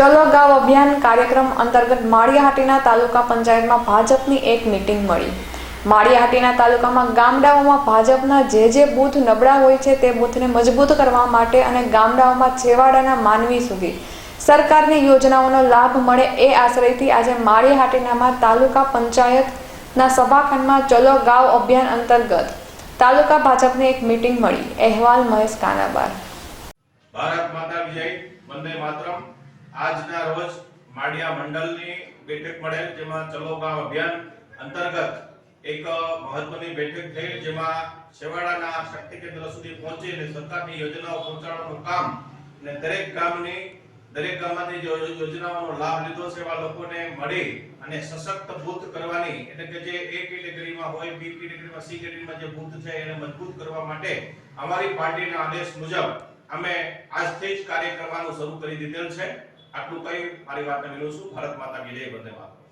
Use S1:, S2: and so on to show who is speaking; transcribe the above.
S1: ચલો ગાંવ અભિયાન કાર્યક્રમ અંતર્ગત માળિયાહાટીના તાલુકા પંચાયતમાં ભાજપની એક મીટિંગ મળી. માળિયાહાટીના તાલુકામાં ગામડાઓમાં ભાજપના જે જે બૂથ નબળા હોય છે તે બૂથને મજબૂત કરવા માટે અને ગામડાઓમાં છેવાડાના માનવી સુધી સરકારની યોજનાઓનો લાભ મળે એ આશ્રયથી આજે માળિયાહાટીનામાં તાલુકા પંચાયતના સભાખંડમાં ચલો ગાંવ અભિયાન અંતર્ગત તાલુકા ભાજપની એક મીટિંગ મળી. અહેવાલ મહેશ કાનાબાર.
S2: ભારત માતા વિજય વંદે માતરમ. આજના રોજ માળિયા મંડળની બેઠક મળેલ, જેમાં ચલો ગામ અભિયાન અંતર્ગત એક મહત્વની બેઠક થઈ, જેમાં છેવાડાના શક્તિ કેન્દ્ર સુધી પહોંચી અને સરકારની યોજનાઓ પહોંચાડવાનું કામ અને દરેક ગામની, દરેક ગામમાંથી જે યોજનાઓનો લાભ લીધો છે, એવા લોકોને મળી અને સશક્ત બૂથ કરવાની, એટલે કે જે એ કેટેગરીમાં હોય, બી કેટેગરીમાં, સી કેટેગરીમાં જે બૂથ છે, એને મજબૂત કરવા માટે અમારી પાર્ટીના આદેશ મુજબ અમે આજથી જ કાર્ય કરવાનું શરૂ કરી દીધેલ છે. આટલું કહી મારી વાતને વિલું છું ભારત માતા કી જય વંદે માતરમ